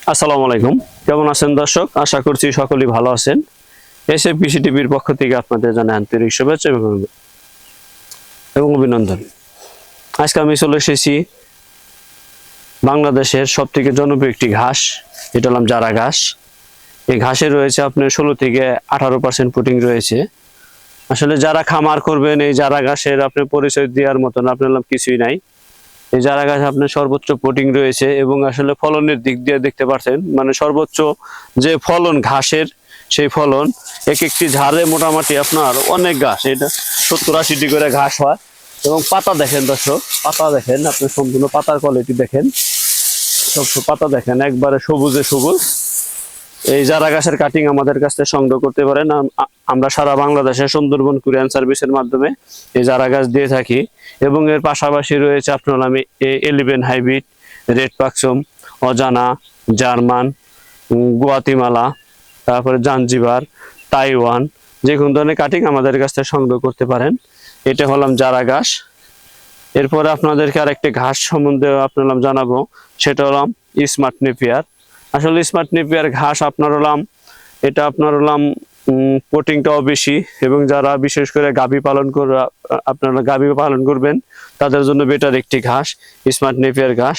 আসসালামু আলাইকুম। কেমন আছেন দর্শক? আশা করছি সকলেই ভালো আছেন। এসে পিসি টিভির পক্ষ থেকে আপনাদের জানাই আন্তরিক শুভেচ্ছা এবং অভিনন্দন। আজকে আমি চলে এসেছি বাংলাদেশের সব থেকে জনপ্রিয় একটি ঘাস এটা হলাম জারা ঘাস। এই ঘাসে রয়েছে আপনার ষোলো থেকে আঠারো পার্সেন্ট প্রোটিন রয়েছে। আসলে যারা খামার করবেন, এই জারা ঘাসের আপনার পরিচয় দেওয়ার মতন আপনার কিছুই নাই। এই চারা গাছ আপনার সর্বোচ্চ প্রোটিন রয়েছে এবং আসলে ফলনের দিক দিয়ে দেখতে পাচ্ছেন মানে সর্বোচ্চ যে ফলন ঘাসের সেই ফলন এক একটি ঝাড়ে মোটামুটি আপনার অনেক ঘাস এটা সত্তর আশিটি করে ঘাস হয়। এবং পাতা দেখেন দর্শক, পাতা দেখেন আপনি সম্পূর্ণ পাতার কোয়ালিটি দেখেন। সব পাতা দেখেন, একবারে সবুজে সবুজ। এই যারা গাছের কাটিং আমাদের কাছ থেকে সংগ্রহ করতে পারেন। আমরা সারা বাংলাদেশে সুন্দরবন কুরিয়ান সার্ভিসের মাধ্যমে এই চারা গাছ দিয়ে থাকি এবং এর পাশাপাশি রয়েছে আপনার আমি এলিভেন হাইব্রিড রেড পাকসম অজানা, জার্মান গুয়াতিমালা, তারপরে জাঞ্জিবার, তাইওয়ান, যে কোনো ধরনের কাটিং আমাদের কাছ থেকে সংগ্রহ করতে পারেন। এটা হলাম জারা ঘাস এরপরে আপনাদেরকে আরেকটি ঘাস সম্বন্ধে আপনার জানাব। সেটা হলাম স্মার্ট নেপিয়ার। আসলে স্মার্ট নেপিয়ার ঘাস আপনার হলাম, এটা আপনার হলাম প্রোটিনটাও বেশি এবং যারা বিশেষ করে গাভী পালন করে, আপনারা গাভী পালন করবেন, তাদের জন্য বেটার একটি ঘাস স্মার্ট নেপিয়ার ঘাস।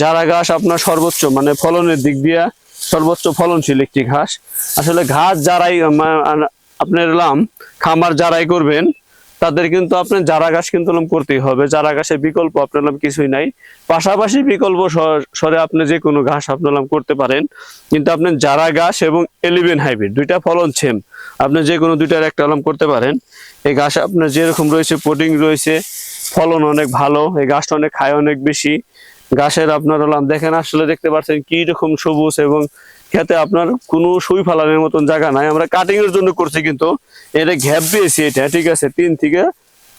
যারা ঘাস আপনার সর্বোচ্চ মানে ফলনের দিক দিয়ে সর্বোচ্চ ফলনশীল একটি ঘাস। আসলে ঘাস যারাই আপনার হলাম, খামার যারাই করবেন তাদের কিন্তু আপনার চারা গাছ কিন্তু করতেই হবে। চারা গাছের বিকল্প আপনার কিছুই নাই। পাশাপাশি বিকল্প স- স্বরে আপনি যে কোনো ঘাস আপনার করতে পারেন। কিন্তু আপনি জারা গাছ এবং এলিভেন হাইব্রিড দুইটা ফলন সেম আপনি যে কোনো দুইটার একটা হলাম করতে পারেন। এই ঘাস আপনার যেরকম রয়েছে প্রোটিন রয়েছে, ফলন অনেক ভালো, এই গাছটা অনেক খায় অনেক বেশি। গাছের আপনার হলাম দেখেন, আসলে দেখতে পাচ্ছেন কি রকম সবুজ এবং খেতে আপনার কোনো সুই ফালানোর মতন জায়গা নাই। আমরা কাটিং এর জন্য করছি কিন্তু। এটা গ্যাপ দিয়েছি এটা, ঠিক আছে? তিন থেকে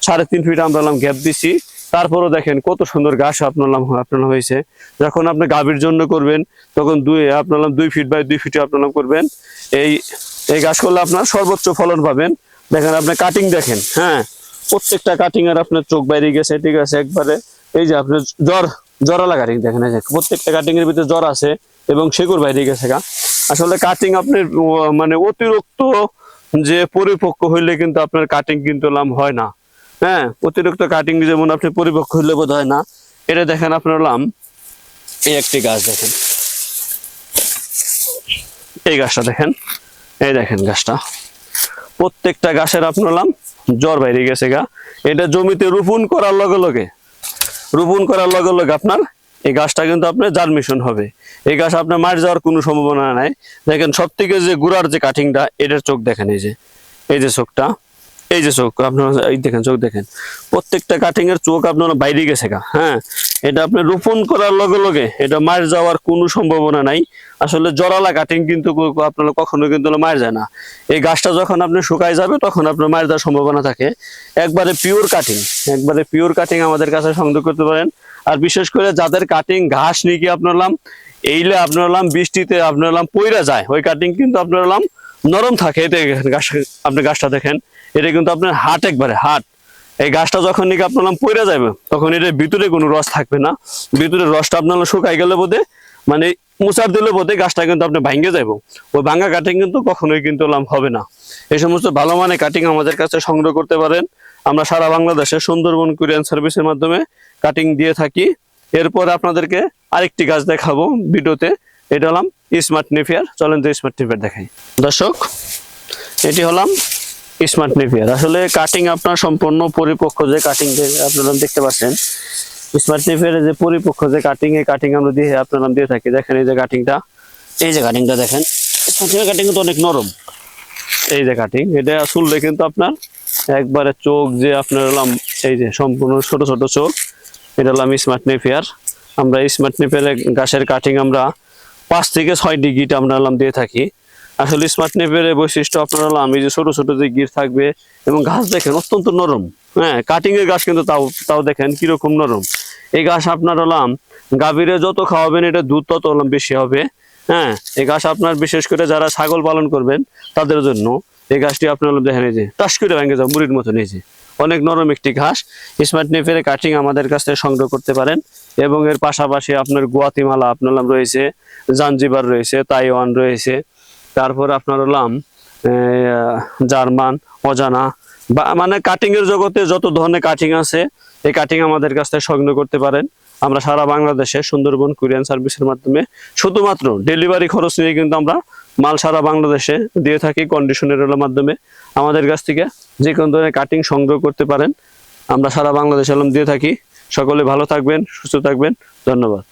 সাড়ে তিন ফিট আমরা গ্যাপ দিছি। তারপরও দেখেন কত সুন্দর ঘাস আপনার আপনার হয়েছে। যখন আপনি গাভীর জন্য করবেন, তখন দুই আপনার দুই ফিট বাই দুই ফিটে আপনার করবেন। এই এই গাছ করলে আপনার সর্বোচ্চ ফলন পাবেন। দেখেন আপনি কাটিং দেখেন হ্যাঁ? প্রত্যেকটা কাটিং এর আপনার চোখ বাইরে গেছে, ঠিক আছে? একবারে এই যে আপনার জ্বর জরালা কাটিং দেখেন প্রত্যেকটা কাটিং এর ভিতরে জ্বর আছে। এবং শেকড় বাইরে গেছে গা আসলে কাটিং আপনার মানে অতিরিক্ত যে পরিপক্ক হইলে কিন্তু আপনার কাটিং কিন্তু লাম হয় না। হ্যাঁ অতিরিক্ত কাটিং যেমন আপনি পরিপক্ক হইলে বোধ হয় না। এটা দেখেন আপনার লাম। এই একটি গাছ দেখেন। এই গাছটা দেখেন। এই দেখেন গাছটা। প্রত্যেকটা গাছের আপনার লাম জ্বর বাইরে গেছে গা। এটা জমিতে রোপণ করার লগে লগে, রোপণ করার লগে লগে আপনার এই গাছটা কিন্তু আপনার জার্মিশন হবে। এই গাছ আপনার মার যাওয়ার কোনো সম্ভাবনা নাই। দেখেন সব থেকে যে গুড়ার যে কাটিংটা এটার চোখ দেখেন এই যে। এই যে চোখটা, এই যে চোখ, আপনারা এই দেখেন, চোখ দেখেন। প্রত্যেকটা কাটিং এর চোখ আপনার বাইরে গেছে গা হ্যাঁ? এটা আপনি রোপণ করার লগে লগে, এটা মার যাওয়ার কোনো সম্ভাবনা নাই। আসলে জরালা কাটিং কিন্তু আপনার কখনো কিন্তু মার যায় না। এই গাছটা যখন আপনি শুকায় যাবে, তখন আপনার মার যাওয়ার সম্ভাবনা থাকে। একবারে পিওর কাটিং একবারে পিওর কাটিং আমাদের কাছে সংযোগ করতে পারেন। আর বিশেষ করে যাদের কাটিং ঘাস নিয়ে কি আপনার লাম এইলে আপনার লাম বৃষ্টিতে আপনার লাম পইরা যায়, ওই কাটিং কিন্তু আপনার লাম নরম থাকে, এতে আপনি গাছটা দেখেন, এটা কিন্তু আপনার হাট একবারে হাট এই গাছটা যখন নাকি আপনার পইরা যাবে তখন এটার ভিতরে কোনো রস থাকবে না, ভিতরে রসটা আপনার শুকাই গেলে বোধে মানে মুসার দিলে বোধে গাছটা কিন্তু আপনি ভাঙ্গে যাব ওই ভাঙ্গা কাটিং কিন্তু কখনোই কিন্তু লাম হবে না। এই সমস্ত ভালো মানের কাটিং আমাদের কাছে সংগ্রহ করতে পারেন। আমরা সারা বাংলাদেশে সুন্দরবন কুরিয়ান সার্ভিসের মাধ্যমে কাটিং দিয়ে থাকি। এরপর আপনাদেরকে আরেকটি গাছ দেখাবো ভিডিওতে। এটা হলাম স্মার্ট নেফিয়ার চলেন তো স্মার্ট নেফিয়ার দেখাই। দর্শক, এটি হলাম স্মার্ট নেপিয়ার আসলে কাটিং আপনার সম্পূর্ণ পরিপক্ক যে কাটিং আপনারা দেখতে পাচ্ছেন স্মার্ট নেপিয়ারের যে পরিপক্ক যে কাটিং এই কাটিং আমরা দিয়ে আপনারা দিয়ে থাকি। দেখেন এই যে কাটিংটা এই যে কাটিংটা দেখেন। কাটিং তো অনেক নরম। এই যে কাটিং এটা শুনলে কিন্তু আপনার একবারে চোখ যে আপনার হলাম, এই যে সম্পূর্ণ ছোট ছোট চোখ, এটা হলাম স্মার্ট নেপিয়ার আমরা স্মার্ট নেপিয়ারের গাছের কাটিং আমরা পাঁচ থেকে ছয় ডিগ্রিটা আমরা হলাম দিয়ে থাকি। আসলে স্মার্ট নেপের বৈশিষ্ট্য আপনার হলো আমি যে ছোট ছোট যে গির থাকবে এবং গাছ দেখেন অত্যন্ত নরম। হ্যাঁ কাটিং এর গাছ কিন্তু তাও তাও দেখেন কীরকম নরম। এই গাছ আপনার হলাম, গাভীরে যত খাওয়াবেন এটা দুধ তত হলাম বেশি হবে। হ্যাঁ এই গাছ আপনার বিশেষ করে যারা ছাগল পালন করবেন, তাদের জন্য এই গাছটি আপনার দেখেন এই যে, টাস করে ভেঙে যাও মুড়ির মতো যে। অনেক নরম একটি ঘাস। স্মার্ট নেপের কাটিং আমাদের কাছ থেকে সংগ্রহ করতে পারেন। এবং এর পাশাপাশি আপনার গুয়াতিমালা, আপনার হলাম রয়েছে, জাঞ্জিবার রয়েছে, তাইওয়ান রয়েছে। তারপর আপনার হলাম জার্মান, অজানা। বা মানে কাটিং এর জগতে যত ধরনের কাটিং আছে, এই কাটিং আমাদের কাছ থেকে সংগ্রহ করতে পারেন। আমরা সারা বাংলাদেশে সুন্দরবন কুরিয়ান সার্ভিসের মাধ্যমে শুধুমাত্র ডেলিভারি খরচ নিয়ে কিন্তু আমরা মাল সারা বাংলাদেশে দিয়ে থাকি কন্ডিশনের মাধ্যমে। আমাদের কাছ থেকে যে কোনো ধরনের কাটিং সংগ্রহ করতে পারেন। আমরা সারা বাংলাদেশে এলাম দিয়ে থাকি। সকলে ভালো থাকবেন, সুস্থ থাকবেন। ধন্যবাদ।